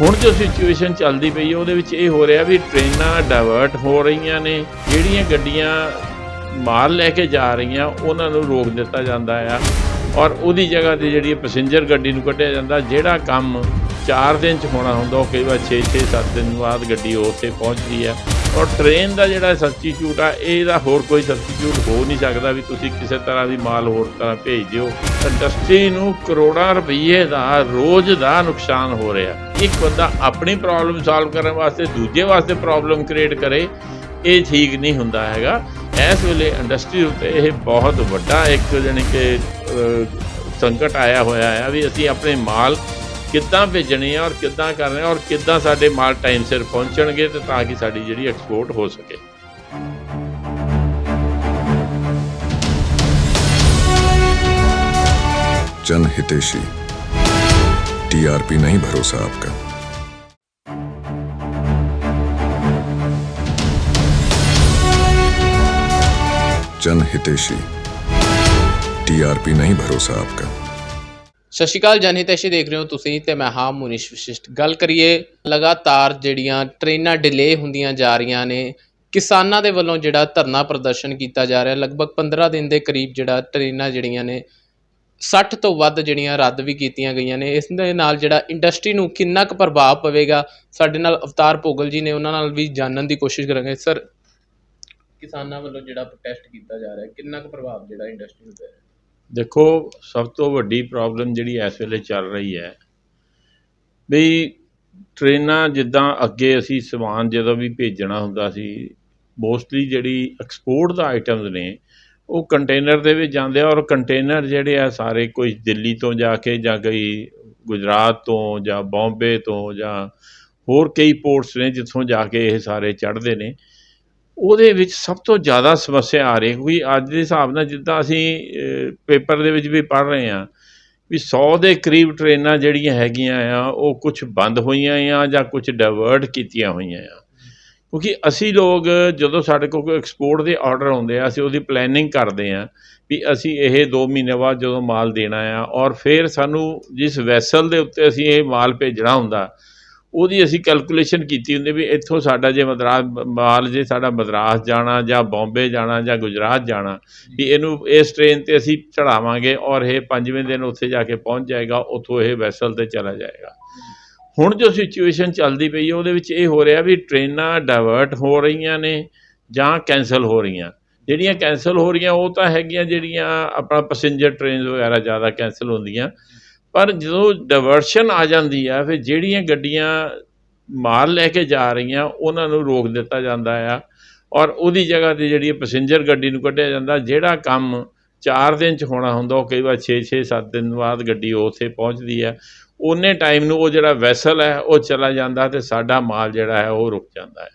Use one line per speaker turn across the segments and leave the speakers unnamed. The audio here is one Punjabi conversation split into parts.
ਹੁਣ ਜੋ ਸਿਚੁਏਸ਼ਨ ਚੱਲਦੀ ਪਈ ਹੈ ਉਹਦੇ ਵਿੱਚ ਇਹ ਹੋ ਰਿਹਾ ਵੀ ਟ੍ਰੇਨਾਂ ਡਾਇਵਰਟ ਹੋ ਰਹੀਆਂ ਨੇ, ਜਿਹੜੀਆਂ ਗੱਡੀਆਂ ਮਾਲ ਲੈ ਕੇ ਜਾ ਰਹੀਆਂ, ਉਹਨਾਂ ਨੂੰ ਰੋਕ ਦਿੱਤਾ ਜਾਂਦਾ ਆ। ਔਰ ਉਹਦੀ ਜਗ੍ਹਾ ਤੇ ਜਿਹੜੀ ਪੈਸੇਂਜਰ ਗੱਡੀ ਨੂੰ ਕੱਢਿਆ ਜਾਂਦਾ, ਜਿਹੜਾ ਕੰਮ 4 ਦਿਨ ਚ ਹੋਣਾ ਹੁੰਦਾ, ਉਹ ਕਈ ਵਾਰ 6 6 7 ਦਿਨ ਬਾਅਦ ਗੱਡੀ ਉੱਥੇ ਪਹੁੰਚਦੀ ਆ। ਔਰ ਟ੍ਰੇਨ ਦਾ ਜਿਹੜਾ ਸਬਸਟੀਟਿਊਟ ਆ, ਇਹਦਾ ਹੋਰ ਕੋਈ ਸਬਸਟੀਟਿਊਟ ਹੋ ਨਹੀਂ ਸਕਦਾ ਵੀ ਤੁਸੀਂ ਕਿਸੇ ਤਰ੍ਹਾਂ ਦੀ ਮਾਲ ਹੋਰ ਤਰ੍ਹਾਂ ਭੇਜ ਦਿਓ ਇੰਡਸਟਰੀ ਨੂੰ ਕਰੋੜਾਂ ਰੁਪਏ ਦਾ, ਰੋਜ਼ ਦਾ ਨੁਕਸਾਨ ਹੋ ਰਿਹਾ। ਇੱਕ ਬੰਦਾ ਆਪਣੀ ਪ੍ਰੋਬਲਮ ਸੋਲਵ ਕਰਨ ਵਾਸਤੇ, ਦੂਜੇ ਵਾਸਤੇ ਪ੍ਰੋਬਲਮ ਕ੍ਰੀਏਟ ਕਰੇ, ਇਹ ਠੀਕ ਨਹੀਂ ਹੁੰਦਾ ਹੈਗਾ। ਇਸ ਵੇਲੇ ਇੰਡਸਟਰੀ ਉੱਤੇ ਇਹ ਬਹੁਤ ਵੱਡਾ ਇੱਕ ਜਾਣੀ ਕਿ ਸੰਕਟ ਆਇਆ ਹੋਇਆ ਹੈ ਵੀ ਅਸੀਂ ਆਪਣੇ ਮਾਲ ਕਿੱਦਾਂ ਭੇਜਣੇ ਆ ਔਰ ਕਿੱਦਾਂ ਕਰਨੇ ਆ ਔਰ ਕਿੱਦਾਂ ਸਾਡੇ ਮਾਲ ਟਾਈਮ ਸਿਰ ਪਹੁੰਚਣਗੇ ਤੇ ਤਾਂ ਕਿ ਸਾਡੀ ਜਿਹੜੀ ਐਕਸਪੋਰਟ ਹੋ ਸਕੇ
जन हितेशी टीआरपी नहीं भरोसा आपका जन हितेशी टीआरपी नहीं भरोसा आपका
ਸਤਿ ਸ਼੍ਰੀ ਅਕਾਲ ਜਨਹਿਤੈਸ਼ੀ ਦੇਖ ਰਹੇ ਹੋ ਤੁਸੀਂ ਤੇ ਮੈਂ ਹਾਂ ਮੁਨੀਸ਼ ਵਿਸ਼ਿਸ਼ਟ। ਗੱਲ ਕਰੀਏ, ਲਗਾਤਾਰ ਜਿਹੜੀਆਂ ਟ੍ਰੇਨਾਂ ਡਿਲੇ ਹੁੰਦੀਆਂ ਜਾ ਰਹੀਆਂ ਨੇ, ਕਿਸਾਨਾਂ ਦੇ ਵੱਲੋਂ ਜਿਹੜਾ ਧਰਨਾ ਪ੍ਰਦਰਸ਼ਨ ਕੀਤਾ ਜਾ ਰਿਹਾ, ਲਗਭਗ 15 ਦਿਨ ਦੇ ਕਰੀਬ ਜਿਹੜਾ ਟ੍ਰੇਨਾਂ ਜਿਹੜੀਆਂ ਨੇ 60 ਤੋਂ ਵੱਧ ਜਿਹੜੀਆਂ ਰੱਦ ਵੀ ਕੀਤੀਆਂ ਗਈਆਂ ਨੇ, ਇਸ ਦੇ ਨਾਲ ਜਿਹੜਾ ਇੰਡਸਟਰੀ ਨੂੰ ਕਿੰਨਾ ਕੁ ਪ੍ਰਭਾਵ ਪਵੇਗਾ, ਸਾਡੇ ਨਾਲ ਅਵਤਾਰ ਭੋਗਲ ਜੀ ਨੇ ਉਹਨਾਂ ਨਾਲ ਵੀ ਜਾਣਨ ਦੀ ਕੋਸ਼ਿਸ਼ ਕਰਾਂਗੇ। ਸਰ, ਕਿਸਾਨਾਂ ਵੱਲੋਂ ਜਿਹੜਾ ਪ੍ਰੋਟੈਸਟ ਕੀਤਾ ਜਾ ਰਿਹਾ, ਕਿੰਨਾ ਕੁ ਪ੍ਰਭਾਵ ਜਿਹੜਾ ਇੰਡਸਟਰੀ ਨੂੰ ਪੈ ਰਿਹਾ?
ਦੇਖੋ, ਸਭ ਤੋਂ ਵੱਡੀ ਪ੍ਰੋਬਲਮ ਜਿਹੜੀ ਇਸ ਵੇਲੇ ਚੱਲ ਰਹੀ ਹੈ, ਵੀ ਟ੍ਰੇਨਾਂ ਜਿੱਦਾਂ ਅੱਗੇ ਅਸੀਂ ਸਮਾਨ ਜਦੋਂ ਵੀ ਭੇਜਣਾ ਹੁੰਦਾ ਸੀ ਮੋਸਟਲੀ ਜਿਹੜੀ ਐਕਸਪੋਰਟ ਦਾ ਆਈਟਮਸ ਨੇ, ਉਹ ਕੰਟੇਨਰ ਦੇ ਵਿੱਚ ਜਾਂਦੇ ਆ ਔਰ ਕੰਟੇਨਰ ਜਿਹੜੇ ਆ ਸਾਰੇ ਕੋਈ ਦਿੱਲੀ ਤੋਂ ਜਾ ਕੇ ਜਾਂ ਕੋਈ ਗੁਜਰਾਤ ਤੋਂ ਜਾਂ ਬੰਬੇ ਤੋਂ ਜਾਂ ਹੋਰ ਕਈ ਪੋਰਟਸ ਨੇ ਜਿੱਥੋਂ ਜਾ ਕੇ ਇਹ ਸਾਰੇ ਚੜ੍ਹਦੇ ਨੇ। ਉਹਦੇ ਵਿੱਚ ਸਭ ਤੋਂ ਜ਼ਿਆਦਾ ਸਮੱਸਿਆ ਆ ਰਹੀ, ਕਿਉਂਕਿ ਅੱਜ ਦੇ ਹਿਸਾਬ ਨਾਲ ਜਿੱਦਾਂ ਅਸੀਂ ਪੇਪਰ ਦੇ ਵਿੱਚ ਵੀ ਪੜ੍ਹ ਰਹੇ ਹਾਂ ਵੀ 100 ਦੇ ਕਰੀਬ ਟ੍ਰੇਨਾਂ ਜਿਹੜੀਆਂ ਹੈਗੀਆਂ ਆ, ਉਹ ਕੁਝ ਬੰਦ ਹੋਈਆਂ ਆ ਜਾਂ ਕੁਝ ਡਾਇਵਰਟ ਕੀਤੀਆਂ ਹੋਈਆਂ ਆ। ਕਿਉਂਕਿ ਅਸੀਂ ਲੋਕ ਜਦੋਂ ਸਾਡੇ ਕੋਲ ਐਕਸਪੋਰਟ ਦੇ ਆਰਡਰ ਆਉਂਦੇ ਆ, ਅਸੀਂ ਉਹਦੀ ਪਲੈਨਿੰਗ ਕਰਦੇ ਆ ਵੀ ਅਸੀਂ ਇਹ 2 ਮਹੀਨੇ ਬਾਅਦ ਜਦੋਂ ਮਾਲ ਦੇਣਾ ਆ ਔਰ ਫਿਰ ਸਾਨੂੰ ਜਿਸ ਵੈਸਲ ਦੇ ਉੱਤੇ ਅਸੀਂ ਇਹ ਮਾਲ ਭੇਜਣਾ ਹੁੰਦਾ ਉਹਦੀ ਅਸੀਂ ਕੈਲਕੂਲੇਸ਼ਨ ਕੀਤੀ ਹੁੰਦੀ ਵੀ ਇੱਥੋਂ ਸਾਡਾ ਜੇ ਮਦਰਾਸ, ਮਾਲ ਜੇ ਸਾਡਾ ਮਦਰਾਸ ਜਾਣਾ ਜਾਂ ਬੰਬੇ ਜਾਣਾ ਜਾਂ ਗੁਜਰਾਤ ਜਾਣਾ, ਵੀ ਇਹਨੂੰ ਇਸ ਟ੍ਰੇਨ ਤੇ ਅਸੀਂ ਚੜਾਵਾਂਗੇ ਔਰ ਇਹ ਪੰਜਵੇਂ ਦਿਨ ਉੱਥੇ ਜਾ ਕੇ ਪਹੁੰਚ ਜਾਏਗਾ, ਉੱਥੋਂ ਇਹ ਵੈਸਲ ਤੇ ਚਲਾ ਜਾਏਗਾ। ਹੁਣ ਜੋ ਸਿਚੁਏਸ਼ਨ ਚੱਲਦੀ ਪਈ ਹੈ, ਉਹਦੇ ਵਿੱਚ ਇਹ ਹੋ ਰਿਹਾ ਵੀ ਟ੍ਰੇਨਾਂ ਡਾਇਵਰਟ ਹੋ ਰਹੀਆਂ ਨੇ ਜਾਂ ਕੈਨਸਲ ਹੋ ਰਹੀਆਂ। ਜਿਹੜੀਆਂ ਕੈਨਸਲ ਹੋ ਰਹੀਆਂ, ਉਹ ਤਾਂ ਹੈਗੀਆਂ ਜਿਹੜੀਆਂ ਆਪਣਾ ਪੈਸੇਂਜਰ ਟ੍ਰੇਨਸ ਵਗੈਰਾ ਜ਼ਿਆਦਾ ਕੈਨਸਲ ਹੁੰਦੀਆਂ। ਪਰ ਜਦੋਂ ਡਾਇਵਰਸ਼ਨ ਆ ਜਾਂਦੀ ਆ, ਫਿਰ ਜਿਹੜੀਆਂ ਗੱਡੀਆਂ ਮਾਲ ਲੈ ਕੇ ਜਾ ਰਹੀਆਂ, ਉਹਨਾਂ ਨੂੰ ਰੋਕ ਦਿੱਤਾ ਜਾਂਦਾ ਆ ਔਰ ਉਹਦੀ ਜਗ੍ਹਾ ਤੇ ਜਿਹੜੀ ਪੈਸੇਂਜਰ ਗੱਡੀ ਨੂੰ ਕੱਢਿਆ ਜਾਂਦਾ, ਜਿਹੜਾ ਕੰਮ 4 ਦਿਨ ਚ ਹੋਣਾ ਹੁੰਦਾ, ਉਹ ਕਈ ਵਾਰ 6 6 7 ਦਿਨ ਬਾਅਦ ਗੱਡੀ ਉੱਥੇ ਪਹੁੰਚਦੀ ਹੈ ਉਹਨੇ ਟਾਈਮ ਨੂੰ ਉਹ ਜਿਹੜਾ ਵੈਸਲ ਹੈ, ਉਹ ਚਲਾ ਜਾਂਦਾ ਤੇ ਸਾਡਾ ਮਾਲ ਜਿਹੜਾ ਹੈ, ਉਹ ਰੁਕ ਜਾਂਦਾ ਹੈ।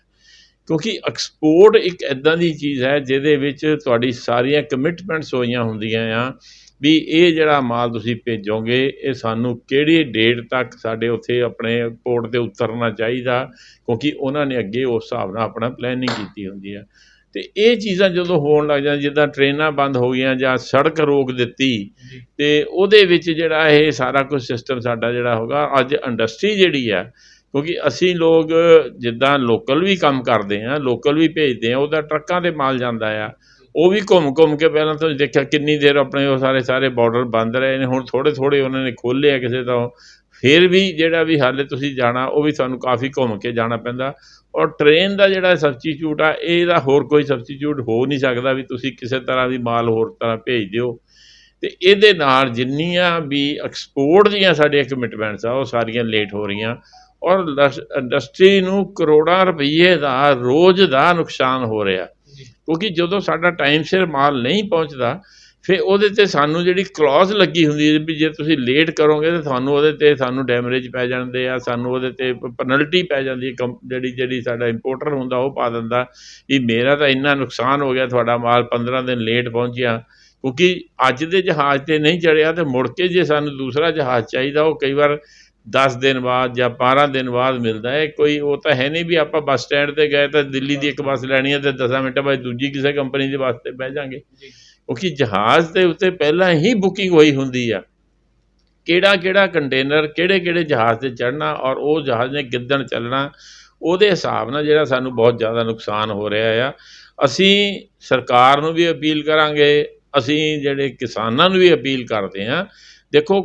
ਕਿਉਂਕਿ ਐਕਸਪੋਰਟ ਇੱਕ ਐਦਾਂ ਦੀ ਚੀਜ਼ ਹੈ, ਜਿਹਦੇ ਵਿੱਚ ਤੁਹਾਡੀ ਸਾਰੀਆਂ ਕਮਿਟਮੈਂਟਸ ਹੋਈਆਂ ਹੁੰਦੀਆਂ ਆ ਵੀ ਇਹ ਜਿਹੜਾ ਮਾਲ ਤੁਸੀਂ ਭੇਜੋਗੇ ਇਹ ਸਾਨੂੰ ਕਿਹੜੀ ਡੇਟ ਤੱਕ ਸਾਡੇ ਉੱਥੇ ਆਪਣੇ ਪੋਰਟ ਤੇ ਉਤਰਨਾ ਚਾਹੀਦਾ? ਕਿਉਂਕਿ ਉਹਨਾਂ ਨੇ ਅੱਗੇ ਉਸ ਹਿਸਾਬ ਨਾਲ ਆਪਣਾ ਪਲੈਨਿੰਗ ਕੀਤੀ ਹੁੰਦੀ ਹੈ ਤੇ ਇਹ ਚੀਜ਼ਾਂ ਜਦੋਂ ਹੋਣ ਲੱਗ ਜਾਂਦੀਆਂ ਜਿੱਦਾਂ ਟ੍ਰੇਨਾਂ ਬੰਦ ਹੋ ਗਈਆਂ ਜਾਂ ਸੜਕ ਰੋਕ ਦਿੱਤੀ ਤੇ ਉਹਦੇ ਵਿੱਚ ਜਿਹੜਾ ਇਹ ਸਾਰਾ ਕੁਝ ਸਿਸਟਮ ਸਾਡਾ ਜਿਹੜਾ ਹੋਗਾ ਅੱਜ ਇੰਡਸਟਰੀ ਜਿਹੜੀ ਆ ਕਿਉਂਕਿ ਅਸੀਂ ਲੋਕ ਜਿੱਦਾਂ ਲੋਕਲ ਵੀ ਕੰਮ ਕਰਦੇ ਆ ਲੋਕਲ ਵੀ ਭੇਜਦੇ ਆ ਉਹਦਾ ਟਰੱਕਾਂ ਤੇ ਮਾਲ ਜਾਂਦਾ ਆ। ਉਹ ਵੀ ਘੁੰਮ ਘੁੰਮ ਕੇ ਪਹਿਲਾਂ ਤੁਸੀਂ ਦੇਖਿਆ ਕਿੰਨੀ ਦੇਰ ਆਪਣੇ ਉਹ ਸਾਰੇ ਸਾਰੇ ਬਾਰਡਰ ਬੰਦ ਰਹੇ ਨੇ, ਹੁਣ ਥੋੜੇ ਥੋੜੇ ਉਹਨਾਂ ਨੇ ਖੋਲ੍ਹੇ ਆ ਕਿਸੇ ਤੋਂ ਫਿਰ ਵੀ ਜਿਹੜਾ ਵੀ ਹਾਲੇ ਤੁਸੀਂ ਜਾਣਾ, ਉਹ ਵੀ ਤੁਹਾਨੂੰ ਕਾਫੀ ਘੁੰਮ ਕੇ ਜਾਣਾ ਪੈਂਦਾ। ਔਰ ਟ੍ਰੇਨ ਦਾ ਜਿਹੜਾ ਸਬਸਟੀਟਿਊਟ ਆ, ਇਹਦਾ ਹੋਰ ਕੋਈ ਸਬਸਟੀਟਿਊਟ ਹੋ ਨਹੀਂ ਸਕਦਾ ਵੀ ਤੁਸੀਂ ਕਿਸੇ ਤਰ੍ਹਾਂ ਦੀ ਮਾਲ ਹੋਰ ਤਰ੍ਹਾਂ ਭੇਜ ਦਿਓ। ਤੇ ਇਹਦੇ ਨਾਲ ਜਿੰਨੀਆਂ ਵੀ ਐਕਸਪੋਰਟ ਦੀਆਂ ਸਾਡੀਆਂ ਕਮਿਟਮੈਂਟਸ ਆ, ਉਹ ਸਾਰੀਆਂ ਲੇਟ ਹੋ ਰਹੀਆਂ। ਔਰ ਇੰਡਸਟਰੀ ਨੂੰ ਕਰੋੜਾਂ ਰੁਪਏ ਦਾ, ਰੋਜ਼ ਦਾ ਨੁਕਸਾਨ ਹੋ ਰਿਹਾ। ਕਿਉਂਕਿ ਜਦੋਂ ਸਾਡਾ ਟਾਈਮ ਸਿਰ ਮਾਲ ਨਹੀਂ ਪਹੁੰਚਦਾ, ਫਿਰ ਉਹਦੇ ਤੇ ਸਾਨੂੰ ਜਿਹੜੀ ਕਲੌਜ਼ ਲੱਗੀ ਹੁੰਦੀ ਹੈ ਵੀ ਜੇ ਤੁਸੀਂ ਲੇਟ ਕਰੋਗੇ ਤਾਂ ਤੁਹਾਨੂੰ ਉਹਦੇ ਤੇ ਸਾਨੂੰ ਡੈਮੇਜ ਪੈ ਜਾਂਦੇ ਆ, ਸਾਨੂੰ ਉਹਦੇ ਤੇ ਪੈਨਲਟੀ ਪੈ ਜਾਂਦੀ ਹੈ, ਕੰਪ- ਜਿਹੜੀ ਜਿਹੜੀ ਸਾਡਾ ਇੰਪੋਰਟਰ ਹੁੰਦਾ ਉਹ ਪਾ ਦਿੰਦਾ ਵੀ ਮੇਰਾ ਤਾਂ ਇੰਨਾ ਨੁਕਸਾਨ ਹੋ ਗਿਆ, ਤੁਹਾਡਾ ਮਾਲ 15 ਦਿਨ ਲੇਟ ਪਹੁੰਚਿਆ ਕਿਉਂਕਿ ਅੱਜ ਦੇ ਜਹਾਜ਼ ਤੇ ਨਹੀਂ ਚੜਿਆ ਤੇ ਮੁੜ ਕੇ ਜੇ ਸਾਨੂੰ ਦੂਸਰਾ ਜਹਾਜ਼ ਚਾਹੀਦਾ, ਉਹ ਕਈ ਵਾਰ 10 ਦਿਨ ਬਾਅਦ ਜਾਂ 12 ਦਿਨ ਬਾਅਦ ਮਿਲਦਾ ਹੈ। ਕੋਈ ਉਹ ਤਾਂ ਹੈ ਨਹੀਂ ਵੀ ਆਪਾਂ ਬੱਸ ਸਟੈਂਡ ਤੇ ਗਏ ਤਾਂ ਦਿੱਲੀ ਦੀ ਇੱਕ ਬੱਸ ਲੈਣੀ ਹੈ ਤੇ 10 ਮਿੰਟਾਂ ਬਾਅਦ ਦੂਜੀ ਕਿਸੇ ਕੰਪਨੀ ਦੇ ਵਾਸਤੇ ਬਹਿ ਜਾਾਂਗੇ। ਕਿਉਂਕਿ ਜਹਾਜ਼ ਦੇ ਉੱਤੇ ਪਹਿਲਾਂ ਹੀ ਬੁਕਿੰਗ ਹੋਈ ਹੁੰਦੀ ਆ। ਕਿਹੜਾ ਕਿਹੜਾ ਕੰਟੇਨਰ ਕਿਹੜੇ ਕਿਹੜੇ ਜਹਾਜ਼ ਤੇ ਚੜ੍ਹਨਾ ਔਰ ਉਹ ਜਹਾਜ਼ ਨੇ ਕਿੱਦਣ ਚੱਲਣਾ ਉਹਦੇ ਹਿਸਾਬ ਨਾਲ ਜਿਹੜਾ ਸਾਨੂੰ ਬਹੁਤ ਜ਼ਿਆਦਾ ਨੁਕਸਾਨ ਹੋ ਰਿਹਾ ਆ। ਅਸੀਂ ਸਰਕਾਰ ਨੂੰ ਵੀ ਅਪੀਲ ਕਰਾਂਗੇ ਅਸੀਂ ਜਿਹੜੇ ਕਿਸਾਨਾਂ ਨੂੰ ਵੀ ਅਪੀਲ ਕਰਦੇ ਹਾਂ ਦੇਖੋ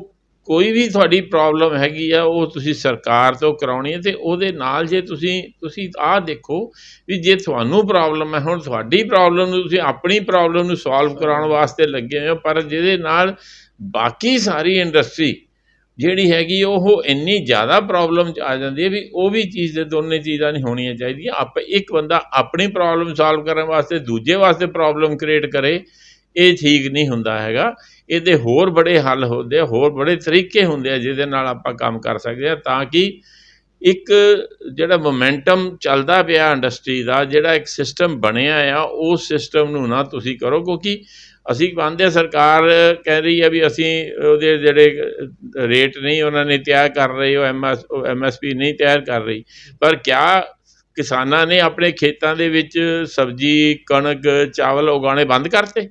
ਕੋਈ ਵੀ ਤੁਹਾਡੀ ਪ੍ਰੋਬਲਮ ਹੈਗੀ ਆ, ਉਹ ਤੁਸੀਂ ਸਰਕਾਰ ਤੋਂ ਕਰਾਉਣੀ ਹੈ ਤੇ ਉਹਦੇ ਨਾਲ ਜੇ ਤੁਸੀਂ ਤੁਸੀਂ ਆਹ ਦੇਖੋ ਵੀ ਜੇ ਤੁਹਾਨੂੰ ਪ੍ਰੋਬਲਮ ਹੈ, ਹੁਣ ਤੁਹਾਡੀ ਪ੍ਰੋਬਲਮ ਨੂੰ ਤੁਸੀਂ ਆਪਣੀ ਪ੍ਰੋਬਲਮ ਨੂੰ ਸੋਲਵ ਕਰਾਉਣ ਵਾਸਤੇ ਲੱਗੇ ਹੋਏ ਹੋ, ਪਰ ਜਿਹਦੇ ਨਾਲ ਬਾਕੀ ਸਾਰੀ ਇੰਡਸਟਰੀ ਜਿਹੜੀ ਹੈਗੀ ਉਹ ਇੰਨੀ ਜ਼ਿਆਦਾ ਪ੍ਰੋਬਲਮ ਚ ਆ ਜਾਂਦੀ ਹੈ ਵੀ ਉਹ ਵੀ ਚੀਜ਼ ਦੇ ਦੋਨੇ ਚੀਜ਼ਾਂ ਨਹੀਂ ਹੋਣੀਆਂ ਚਾਹੀਦੀਆਂ। ਆਪ ਇੱਕ ਬੰਦਾ ਆਪਣੀ ਪ੍ਰੋਬਲਮ ਸੋਲਵ ਕਰਨ ਵਾਸਤੇ, ਦੂਜੇ ਵਾਸਤੇ ਪ੍ਰੋਬਲਮ ਕ੍ਰੀਏਟ ਕਰੇ, ਇਹ ਠੀਕ ਨਹੀਂ ਹੁੰਦਾ ਹੈਗਾ। ਇਹਦੇ ਹੋਰ ਬੜੇ ਹੱਲ ਹੁੰਦੇ ਆ, ਹੋਰ ਬੜੇ ਤਰੀਕੇ ਹੁੰਦੇ ਆ ਜਿਹਦੇ ਨਾਲ ਆਪਾਂ ਕੰਮ ਕਰ ਸਕਦੇ ਆ, ਤਾਂ ਕਿ ਇੱਕ ਜਿਹੜਾ ਮੋਮੈਂਟਮ ਚੱਲਦਾ ਪਿਆ ਇੰਡਸਟਰੀ ਦਾ, ਜਿਹੜਾ ਇੱਕ ਸਿਸਟਮ ਬਣਿਆ ਆ ਉਸ ਸਿਸਟਮ ਨੂੰ ਨਾ ਤੁਸੀਂ ਕਰੋ, ਕਿਉਂਕਿ ਅਸੀਂ ਮੰਨਦੇ ਹਾਂ ਸਰਕਾਰ ਕਹਿ ਰਹੀ ਹੈ ਵੀ ਅਸੀਂ ਉਹਦੇ ਜਿਹੜੇ ਰੇਟ ਨਹੀਂ ਉਹਨਾਂ ਨੇ ਤਿਆਰ ਕਰ ਰਹੀ, ਉਹ ਐਮਐਸ ਐਮਐਸਪੀ ਨਹੀਂ ਤਿਆਰ ਕਰ ਰਹੀ। ਪਰ ਕਿਆ ਕਿਸਾਨਾਂ ਨੇ ਆਪਣੇ ਖੇਤਾਂ ਦੇ ਵਿੱਚ ਸਬਜ਼ੀ, ਕਣਕ, ਚਾਵਲ ਉਗਾਉਣੇ ਬੰਦ ਕਰਤੇ?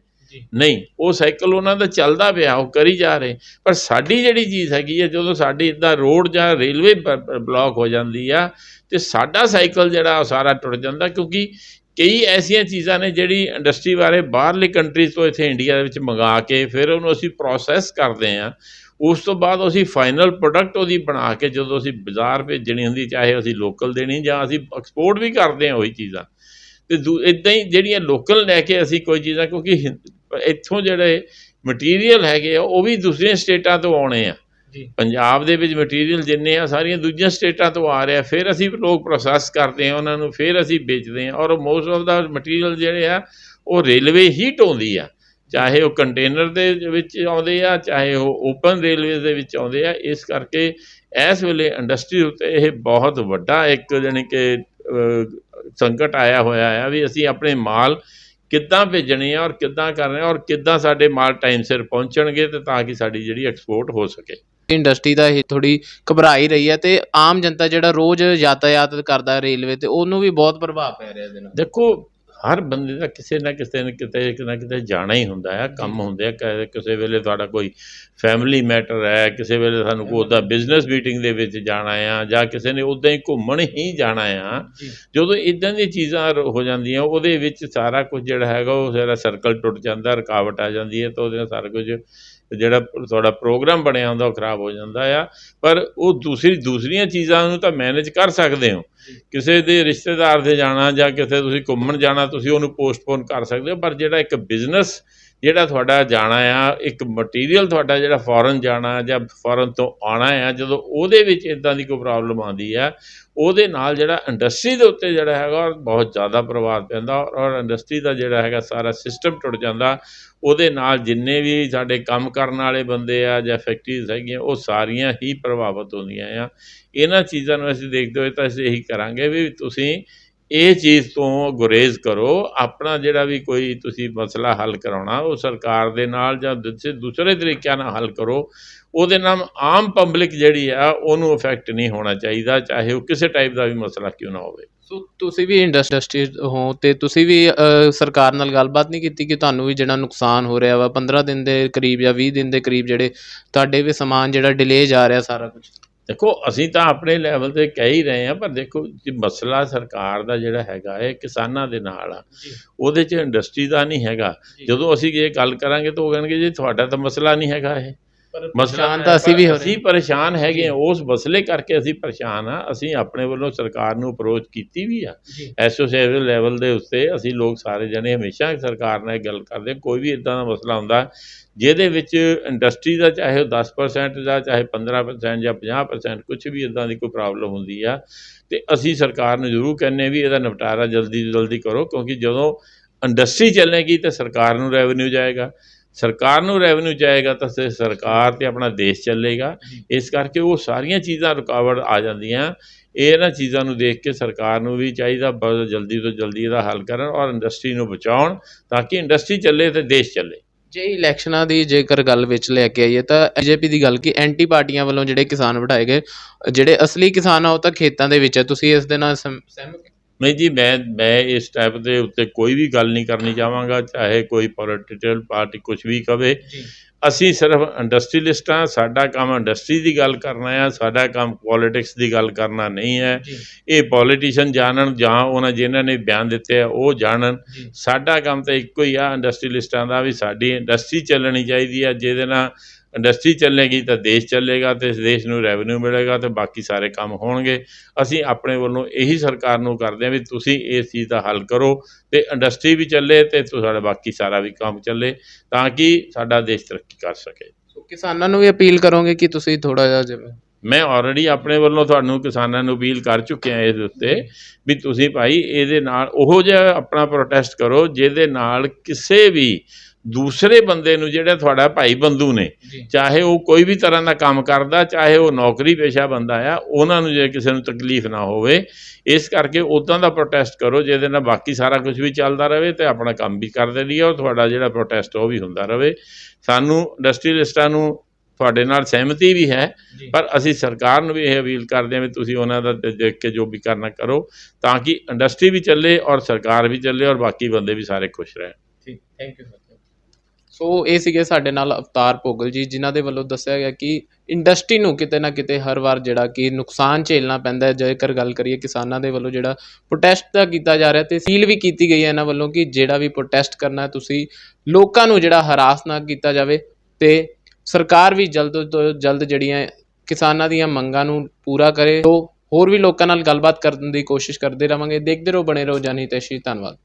ਨਹੀਂ, ਉਹ ਸਾਈਕਲ ਉਹਨਾਂ ਦਾ ਚੱਲਦਾ ਪਿਆ, ਉਹ ਕਰੀ ਜਾ ਰਹੇ। ਪਰ ਸਾਡੀ ਜਿਹੜੀ ਚੀਜ਼ ਹੈਗੀ ਹੈ ਜਦੋਂ ਸਾਡੀ ਇਦਾਂ ਰੋਡ ਜਾਂ ਰੇਲਵੇ ਬਲੌਕ ਹੋ ਜਾਂਦੀ ਆ, ਤੇ ਸਾਡਾ ਸਾਈਕਲ ਜਿਹੜਾ, ਉਹ ਸਾਰਾ ਟੁੱਟ ਜਾਂਦਾ, ਕਿਉਂਕਿ ਕਈ ਐਸੀਆਂ ਚੀਜ਼ਾਂ ਨੇ ਜਿਹੜੀ ਇੰਡਸਟਰੀ ਬਾਰੇ ਬਾਹਰਲੇ ਕੰਟਰੀਜ਼ ਤੋਂ ਇੱਥੇ ਇੰਡੀਆ ਦੇ ਵਿੱਚ ਮੰਗਾ ਕੇ, ਫਿਰ ਉਹਨੂੰ ਅਸੀਂ ਪ੍ਰੋਸੈਸ ਕਰਦੇ ਹਾਂ ਉਸ ਤੋਂ ਬਾਅਦ ਅਸੀਂ ਫਾਈਨਲ ਪ੍ਰੋਡਕਟ ਉਹਦੀ ਬਣਾ ਕੇ, ਜਦੋਂ ਅਸੀਂ ਬਾਜ਼ਾਰ ਭੇਜਣੀ ਹੁੰਦੀ ਚਾਹੇ ਅਸੀਂ ਲੋਕਲ ਦੇਣੀ ਜਾਂ ਅਸੀਂ ਐਕਸਪੋਰਟ ਵੀ ਕਰਦੇ ਹਾਂ ਉਹੀ ਚੀਜ਼ਾਂ। ਤੇ ਇਦਾਂ ਹੀ ਜਿਹੜੀਆਂ ਲੋਕਲ ਲੈ ਕੇ ਅਸੀਂ ਕੋਈ ਚੀਜ਼ਾਂ, ਕਿਉਂਕਿ ਹਿੰ- ਇੱਥੋਂ ਜਿਹੜੇ ਮਟੀਰੀਅਲ ਹੈਗੇ ਆ ਉਹ ਵੀ ਦੂਸਰੀਆਂ ਸਟੇਟਾਂ ਤੋਂ ਆਉਣੇ ਆ। ਪੰਜਾਬ ਦੇ ਵਿੱਚ ਮਟੀਰੀਅਲ ਜਿੰਨੇ ਆ ਸਾਰੀਆਂ ਦੂਜੀਆਂ ਸਟੇਟਾਂ ਤੋਂ ਆ ਰਿਹਾ। ਫਿਰ ਅਸੀਂ ਲੋਕ ਪ੍ਰੋਸੈਸ ਕਰਦੇ ਆ ਉਹਨਾਂ ਨੂੰ ਫਿਰ ਅਸੀਂ ਵੇਚਦੇ ਆ। ਔਰ ਮੋਸਟ ਆਫ ਦਾ ਮਟੀਰੀਅਲ ਜਿਹੜੇ ਆ ਉਹ ਰੇਲਵੇ ਹੀ ਢੋਂਦੀ ਆ। ਚਾਹੇ ਉਹ ਕੰਟੇਨਰ ਦੇ ਵਿੱਚ ਆਉਂਦੇ ਆ ਚਾਹੇ ਉਹ ਓਪਨ ਰੇਲਵੇ ਦੇ ਵਿੱਚ ਆਉਂਦੇ ਆ। ਇਸ ਕਰਕੇ ਇਸ ਵੇਲੇ ਇੰਡਸਟਰੀ ਉੱਤੇ ਇਹ ਬਹੁਤ ਵੱਡਾ ਇੱਕ ਜਾਣੀ ਕਿ ਸੰਕਟ ਆਇਆ ਹੋਇਆ ਆ ਵੀ ਅਸੀਂ ਆਪਣੇ ਮਾਲ ਕਿੱਦਾਂ ਭੇਜਣੇ ਆ ਔਰ ਕਿੱਦਾਂ ਕਰਨੇ ਔਰ ਕਿੱਦਾਂ ਸਾਡੇ ਮਾਲ ਟਾਈਮ ਸਿਰ ਪਹੁੰਚਣਗੇ ਤੇ ਤਾਂ ਕਿ ਸਾਡੀ ਜਿਹੜੀ ਐਕਸਪੋਰਟ ਹੋ ਸਕੇ।
ਇੰਡਸਟਰੀ ਦਾ ਇਹ ਥੋੜੀ ਘਬਰਾਈ ਰਹੀ ਹੈ ਤੇ ਆਮ ਜਨਤਾ ਜਿਹੜਾ ਰੋਜ਼ ਯਾਤਾਯਾਤ ਕਰਦਾ ਰੇਲਵੇ ਤੇ ਉਹਨੂੰ ਵੀ ਬਹੁਤ ਪ੍ਰਭਾਵ ਪੈ ਰਿਹਾ ਇਹਦੇ ਨਾਲ।
ਦੇਖੋ ਹਰ ਬੰਦੇ ਦਾ ਕਿਸੇ ਨਾ ਕਿਸੇ ਨੇ ਕਿਤੇ ਨਾ ਕਿਤੇ ਜਾਣਾ ਹੀ ਹੁੰਦਾ ਹੈ ਕੰਮ ਹੁੰਦੇ ਆ ਕਿਸੇ ਵੇਲੇ ਤੁਹਾਡਾ ਕੋਈ ਫੈਮਿਲੀ ਮੈਟਰ ਹੈ ਕਿਸੇ ਵੇਲੇ ਸਾਨੂੰ ਕੋਈ ਉਹਦਾ ਬਿਜ਼ਨਸ ਮੀਟਿੰਗ ਦੇ ਵਿੱਚ ਜਾਣਾ ਆ ਜਾਂ ਕਿਸੇ ਨੇ ਉਦਾਂ ਹੀ ਘੁੰਮਣ ਹੀ ਜਾਣਾ ਆ। ਜਦੋਂ ਇਦਾਂ ਦੀਆਂ ਚੀਜ਼ਾਂ ਹੋ ਜਾਂਦੀਆਂ ਉਹਦੇ ਵਿੱਚ ਸਾਰਾ ਕੁਝ ਜਿਹੜਾ ਹੈਗਾ ਉਹ ਸਾਰਾ ਸਰਕਲ ਟੁੱਟ ਜਾਂਦਾ ਰੁਕਾਵਟ ਆ ਜਾਂਦੀ ਹੈ ਤਾਂ ਉਹਦੇ ਨਾਲ ਸਾਰਾ ਕੁਝ ਜਿਹੜਾ ਤੁਹਾਡਾ ਪ੍ਰੋਗਰਾਮ ਬਣਿਆ ਹੁੰਦਾ ਉਹ ਖਰਾਬ ਹੋ ਜਾਂਦਾ ਆ। ਪਰ ਉਹ ਦੂਸਰੀ ਦੂਸਰੀਆਂ ਚੀਜ਼ਾਂ ਨੂੰ ਤਾਂ ਮੈਨੇਜ ਕਰ ਸਕਦੇ ਹੋ। ਕਿਸੇ ਦੇ ਰਿਸ਼ਤੇਦਾਰ ਦੇ ਜਾਣਾ ਜਾਂ ਕਿਸੇ ਤੁਸੀਂ ਘੁੰਮਣ ਜਾਣਾ ਤੁਸੀਂ ਉਹਨੂੰ ਪੋਸਟਪੋਨ ਕਰ ਸਕਦੇ ਹੋ। ਪਰ ਜਿਹੜਾ ਇੱਕ ਬਿਜ਼ਨਸ ਜਿਹੜਾ ਤੁਹਾਡਾ ਜਾਣਾ ਆ, ਇੱਕ ਮਟੀਰੀਅਲ ਤੁਹਾਡਾ ਜਿਹੜਾ ਫੋਰਨ ਜਾਣਾ ਜਾਂ ਫੋਰਨ ਤੋਂ ਆਉਣਾ ਆ, ਜਦੋਂ ਉਹਦੇ ਵਿੱਚ ਇਦਾਂ ਦੀ ਕੋਈ ਪ੍ਰੋਬਲਮ ਆਉਂਦੀ ਆ, ਉਹਦੇ ਨਾਲ ਜਿਹੜਾ ਇੰਡਸਟਰੀ ਦੇ ਉੱਤੇ ਜਿਹੜਾ ਹੈਗਾ ਉਹ ਬਹੁਤ ਜ਼ਿਆਦਾ ਪ੍ਰਭਾਵ ਪੈਂਦਾ, ਔਰ ਇੰਡਸਟਰੀ ਦਾ ਜਿਹੜਾ ਹੈਗਾ ਸਾਰਾ ਸਿਸਟਮ ਟੁੱਟ ਜਾਂਦਾ, ਉਹਦੇ ਨਾਲ ਜਿੰਨੇ ਵੀ ਸਾਡੇ ਕੰਮ ਕਰਨ ਵਾਲੇ ਬੰਦੇ ਆ ਜਾਂ ਫੈਕਟਰੀਜ਼ ਹੈਗੀਆਂ, ਉਹ ਸਾਰੀਆਂ ਹੀ ਪ੍ਰਭਾਵਿਤ ਹੁੰਦੀਆਂ ਆ। ਇਹਨਾਂ ਚੀਜ਼ਾਂ ਨੂੰ ਅਸੀਂ ਦੇਖਦੇ ਹੋਏ ਤਾਂ ਅਸੀਂ ਇਹੀ ਕਰਾਂਗੇ ਵੀ ਤੁਸੀਂ ਇਹ ਚੀਜ਼ ਤੋਂ ਗੁਰੇਜ਼ ਕਰੋ, ਆਪਣਾ ਜਿਹੜਾ ਵੀ ਕੋਈ ਤੁਸੀਂ ਮਸਲਾ ਹੱਲ ਕਰਾਉਣਾ, ਉਹ ਸਰਕਾਰ ਦੇ ਨਾਲ ਜਾਂ ਦੂਸਰੇ ਦੂਸਰੇ ਤਰੀਕਿਆਂ ਨਾਲ ਹੱਲ ਕਰੋ। ਉਹਦੇ ਨਾਲ ਆਮ ਪਬਲਿਕ ਜਿਹੜੀ ਆ, ਉਹਨੂੰ ਇਫੈਕਟ ਨਹੀਂ ਹੋਣਾ ਚਾਹੀਦਾ, ਚਾਹੇ ਉਹ ਕਿਸੇ ਟਾਈਪ ਦਾ ਵੀ ਮਸਲਾ ਕਿਉਂ ਨਾ ਹੋਵੇ।
ਸੋ ਤੁਸੀਂ ਵੀ ਇੰਡਸਟਰੀ ਹੋ ਤੇ ਤੁਸੀਂ ਵੀ ਸਰਕਾਰ ਨਾਲ ਗੱਲਬਾਤ ਨਹੀਂ ਕੀਤੀ ਕਿ ਤੁਹਾਨੂੰ ਵੀ ਜਿਹੜਾ ਨੁਕਸਾਨ ਹੋ ਰਿਹਾ ਵਾ 15 ਦਿਨ ਦੇ ਕਰੀਬ ਜਾਂ 20 ਦਿਨ ਦੇ ਕਰੀਬ ਜਿਹੜੇ ਤੁਹਾਡੇ ਵੀ ਸਮਾਨ ਜਿਹੜਾ ਡਿਲੇ ਜਾ ਰਿਹਾ ਸਾਰਾ ਕੁਝ
ਦੇਖੋ ਅਸੀਂ ਤਾਂ ਆਪਣੇ ਲੈਵਲ ਤੇ ਕਹਿ ਹੀ ਰਹੇ ਹਾਂ ਪਰ ਦੇਖੋ ਜੀ ਮਸਲਾ ਸਰਕਾਰ ਦਾ ਜਿਹੜਾ ਹੈਗਾ ਇਹ ਕਿਸਾਨਾਂ ਦੇ ਨਾਲ ਆ। ਉਹਦੇ 'ਚ ਇੰਡਸਟਰੀ ਦਾ ਨਹੀਂ ਹੈਗਾ। ਜਦੋਂ ਅਸੀਂ ਇਹ ਗੱਲ ਕਰਾਂਗੇ ਤਾਂ ਉਹ ਕਹਿਣਗੇ ਜੀ ਤੁਹਾਡਾ ਤਾਂ ਮਸਲਾ ਨਹੀਂ ਹੈਗਾ ਇਹ।
ਪਰੇਸ਼ਾਨ ਤਾਂ ਅਸੀਂ ਵੀ ਹੋ ਰਹੇ
ਅਸੀਂ ਪਰੇਸ਼ਾਨ ਹੈਗੇ ਹਾਂ। ਉਸ ਮਸਲੇ ਕਰਕੇ ਅਸੀਂ ਪਰੇਸ਼ਾਨ ਆ ਅਸੀਂ ਆਪਣੇ ਵੱਲੋਂ ਸਰਕਾਰ ਨੂੰ ਅਪਰੋਚ ਕੀਤੀ ਵੀ ਆ। ਐਸੋਸੀਏਸ਼ਨ ਲੈਵਲ ਦੇ ਉੱਤੇ ਅਸੀਂ ਲੋਕ ਸਾਰੇ ਜਣੇ ਹਮੇਸ਼ਾ ਸਰਕਾਰ ਨਾਲ ਗੱਲ ਕਰਦੇ। ਕੋਈ ਵੀ ਇਦਾਂ ਦਾ ਮਸਲਾ ਹੁੰਦਾ ਜਿਹਦੇ ਵਿੱਚ ਇੰਡਸਟਰੀ ਦਾ ਚਾਹੇ ਉਹ 10% ਦਾ ਚਾਹੇ 15% ਜਾਂ 50% ਕੁਝ ਵੀ ਇਦਾਂ ਦੀ ਕੋਈ ਪ੍ਰੋਬਲਮ ਹੁੰਦੀ ਆ ਤੇ ਅਸੀਂ ਸਰਕਾਰ ਨੂੰ ਜ਼ਰੂਰ ਕਹਿੰਨੇ ਵੀ ਇਹਦਾ ਨਿਪਟਾਰਾ ਜਲਦੀ ਤੋਂ ਜਲਦੀ ਕਰੋ ਕਿਉਂਕਿ ਜਦੋਂ ਇੰਡਸਟਰੀ ਚੱਲੇਗੀ ਤੇ ਸਰਕਾਰ ਨੂੰ ਰੈਵਨਿਊ ਜਾਏਗਾ। ਸਰਕਾਰ ਨੂੰ ਰੈਵਨਿਊ ਜਾਏਗਾ ਤਾਂ ਸਰਕਾਰ ਤੇ ਆਪਣਾ ਦੇਸ਼ ਚੱਲੇਗਾ। ਇਸ ਕਰਕੇ ਉਹ ਸਾਰੀਆਂ ਚੀਜ਼ਾਂ ਰੁਕਾਵਟ ਆ ਜਾਂਦੀਆਂ। ਇਹਨਾਂ ਚੀਜ਼ਾਂ ਨੂੰ ਦੇਖ ਕੇ ਸਰਕਾਰ ਨੂੰ ਵੀ ਚਾਹੀਦਾ ਬਹੁਤ ਜਲਦੀ ਤੋਂ ਜਲਦੀ ਇਹਦਾ ਹੱਲ ਕਰਨ ਔਰ ਇੰਡਸਟਰੀ ਨੂੰ ਬਚਾਉਣ ਤਾਂ ਕਿ ਇੰਡਸਟਰੀ ਚੱਲੇ ਤੇ ਦੇਸ਼ ਚੱਲੇ।
ਜੇ ਇਲੈਕਸ਼ਨਾਂ ਦੀ ਜੇਕਰ ਗੱਲ ਵਿੱਚ ਲੈ ਕੇ ਆਈਏ ਤਾਂ ਬੀਜੇਪੀ ਦੀ ਗੱਲ ਕਿ ਐਂਟੀ ਪਾਰਟੀਆਂ ਵੱਲੋਂ ਜਿਹੜੇ ਕਿਸਾਨ ਬਿਠਾਏ ਗਏ, ਜਿਹੜੇ ਅਸਲੀ ਕਿਸਾਨ ਆ ਉਹ ਤਾਂ ਖੇਤਾਂ ਦੇ ਵਿੱਚ ਹੈ ਤੁਸੀਂ ਇਸ ਦੇ ਨਾਲ ਸਹਿਮ- ਸਹਿਮਤ
ਨਹੀਂ ਜੀ ਮੈਂ ਮੈਂ ਇਸ ਟਾਈਪ ਦੇ ਉੱਤੇ ਕੋਈ ਵੀ ਗੱਲ ਨਹੀਂ ਕਰਨੀ ਚਾਹਾਂਗਾ ਚਾਹੇ ਕੋਈ ਪੋਲੀਟੀਕਲ ਪਾਰਟੀ ਕੁਝ ਵੀ ਕਵੇ।
ਜੀ।
ਅਸੀਂ ਸਿਰਫ ਇੰਡਸਟਰੀਲਿਸਟ ਹਾਂ ਸਾਡਾ ਕੰਮ ਇੰਡਸਟਰੀ ਦੀ ਗੱਲ ਕਰਨਾ ਹੈ ਸਾਡਾ ਕੰਮ ਪੋਲਿਟਿਕਸ ਦੀ ਗੱਲ ਕਰਨਾ ਨਹੀਂ ਹੈ। ਇਹ ਪੋਲੀਟੀਸ਼ੀਅਨ ਜਾਣਨ ਜਾਂ ਉਹਨਾਂ ਜਿਨ੍ਹਾਂ ਨੇ ਬਿਆਨ ਦਿੱਤੇ ਆ ਉਹ ਜਾਣਨ। ਸਾਡਾ ਕੰਮ ਤਾਂ ਇੱਕੋ ਹੀ ਆ ਇੰਡਸਟਰੀਲਿਸਟਾਂ ਦਾ ਵੀ ਸਾਡੀ ਇੰਡਸਟਰੀ ਚੱਲਣੀ ਚਾਹੀਦੀ ਆ ਜਿਹਦੇ ਨਾਲ ਇੰਡਸਟਰੀ ਚੱਲੇਗੀ ਤਾਂ ਦੇਸ਼ ਚੱਲੇਗਾ ਤੇ ਇਸ ਦੇਸ਼ ਨੂੰ ਰੈਵਨਿਊ ਮਿਲੇਗਾ ਤੇ ਬਾਕੀ ਸਾਰੇ ਕੰਮ ਹੋਣਗੇ। ਅਸੀਂ ਆਪਣੇ ਵੱਲੋਂ ਇਹੀ ਸਰਕਾਰ ਨੂੰ ਕਰਦੇ ਹਾਂ ਵੀ ਤੁਸੀਂ ਇਸ ਚੀਜ਼ ਦਾ ਹੱਲ ਕਰੋ ਤੇ ਇੰਡਸਟਰੀ ਵੀ ਚੱਲੇ ਤੇ ਤੁਹਾਡਾ ਬਾਕੀ ਸਾਰਾ ਵੀ ਕੰਮ ਚੱਲੇ ਤਾਂ ਕਿ ਸਾਡਾ ਦੇਸ਼ ਤਰੱਕੀ ਕਰ ਸਕੇ।
ਸੋ ਕਿਸਾਨਾਂ ਨੂੰ ਵੀ ਅਪੀਲ ਕਰੋਗੇ ਕਿ ਤੁਸੀਂ ਥੋੜਾ ਜਿਹਾ ਜਿਵੇਂ
ਮੈਂ ਆਲਰੇਡੀ ਆਪਣੇ ਵੱਲੋਂ ਤੁਹਾਨੂੰ ਕਿਸਾਨਾਂ ਨੂੰ ਅਪੀਲ ਕਰ ਚੁੱਕਿਆ ਇਸ ਉੱਤੇ ਵੀ ਤੁਸੀਂ ਭਾਈ ਇਹਦੇ ਨਾਲ ਉਹੋ ਜਿਹਾ ਆਪਣਾ ਪ੍ਰੋਟੈਸਟ ਕਰੋ ਜਿਹਦੇ ਨਾਲ ਕਿਸੇ ਵੀ ਦੂਸਰੇ ਬੰਦੇ ਨੂੰ ਜਿਹੜਾ ਤੁਹਾਡਾ ਭਾਈ ਬੰਧੂ ਨੇ ਚਾਹੇ ਉਹ ਕੋਈ ਵੀ ਤਰ੍ਹਾਂ ਦਾ ਕੰਮ ਕਰਦਾ ਚਾਹੇ ਉਹ ਨੌਕਰੀ ਪੇਸ਼ਾ ਬੰਦਾ ਆ ਉਹਨਾਂ ਨੂੰ ਜੇ ਕਿਸੇ ਨੂੰ ਤਕਲੀਫ ਨਾ ਹੋਵੇ ਇਸ ਕਰਕੇ ਉਦਾਂ ਦਾ ਪ੍ਰੋਟੈਸਟ ਕਰੋ ਜਿਹਦੇ ਨਾਲ ਬਾਕੀ ਸਾਰਾ ਕੁਝ ਵੀ ਚੱਲਦਾ ਰਹੇ ਤੇ ਆਪਣਾ ਕੰਮ ਵੀ ਕਰਦੇ ਰਹੀਏ ਔਰ ਤੁਹਾਡਾ ਜਿਹੜਾ ਪ੍ਰੋਟੈਸਟ ਉਹ ਵੀ ਹੁੰਦਾ ਰਹੇ ਸਾਨੂੰ ਇੰਡਸਟਰੀਲਿਸਟਾਂ ਨੂੰ ਤੁਹਾਡੇ ਨਾਲ ਸਹਿਮਤੀ ਵੀ ਹੈ ਪਰ ਅਸੀਂ ਸਰਕਾਰ ਨੂੰ ਵੀ ਇਹ ਅਪੀਲ ਕਰਦੇ ਹਾਂ ਵੀ ਤੁਸੀਂ ਉਹਨਾਂ ਦਾ ਦੇ- ਦੇਖ ਕੇ ਜੋ ਵੀ ਕਰਨਾ ਕਰੋ ਤਾਂ ਕਿ ਇੰਡਸਟਰੀ ਵੀ ਚੱਲੇ ਔਰ ਸਰਕਾਰ ਵੀ ਚੱਲੇ ਔਰ ਬਾਕੀ ਬੰਦੇ ਵੀ ਸਾਰੇ ਖੁਸ਼ ਰਹਿਣ।
ਠੀਕ ਥੈਂਕ ਯੂ ਸੋ ਇਹ ਸੀਗੇ ਸਾਡੇ ਨਾਲ ਅਵਤਾਰ ਭੋਗਲ ਜੀ, ਜਿਨ੍ਹਾਂ ਦੇ ਵੱਲੋਂ ਦੱਸਿਆ ਗਿਆ ਕਿ ਇੰਡਸਟਰੀ ਨੂੰ ਕਿਤੇ ਨਾ ਕਿਤੇ ਹਰ ਵਾਰ ਜਿਹੜਾ ਕਿ ਨੁਕਸਾਨ ਝੇਲਣਾ ਪੈਂਦਾ ਹੈ। ਜੇਕਰ ਗੱਲ ਕਰੀਏ ਕਿਸਾਨਾਂ ਦੇ ਵੱਲੋਂ ਜਿਹੜਾ ਪ੍ਰੋਟੈਸਟ ਦਾ ਕੀਤਾ ਜਾ ਰਿਹਾ, ਤੇ ਸੀਲ ਵੀ ਕੀਤੀ ਗਈ ਹੈ ਇਹਨਾਂ ਵੱਲੋਂ ਕਿ ਜਿਹੜਾ ਵੀ ਪ੍ਰੋਟੈਸਟ ਕਰਨਾ ਹੈ, ਤੁਸੀਂ ਲੋਕਾਂ ਨੂੰ ਜਿਹੜਾ ਹਰਾਸ ਨਾ ਕੀਤਾ ਜਾਵੇ ਤੇ ਸਰਕਾਰ ਵੀ ਜਲਦ ਤੋਂ ਜਲਦ ਜਿਹੜੀਆਂ ਕਿਸਾਨਾਂ ਦੀਆਂ ਮੰਗਾਂ ਨੂੰ ਪੂਰਾ ਕਰੇ। ਤੋ ਹੋਰ ਵੀ ਲੋਕਾਂ ਨਾਲ ਗੱਲਬਾਤ ਕਰਨ ਦੀ ਕੋਸ਼ਿਸ਼ ਕਰਦੇ ਰਵਾਂਗੇ। ਦੇਖਦੇ ਰਹੋ, ਬਣੇ ਰਹੋ ਜਾਨੀ ਤੈਸ਼ੀ ਧੰਨਵਾਦ।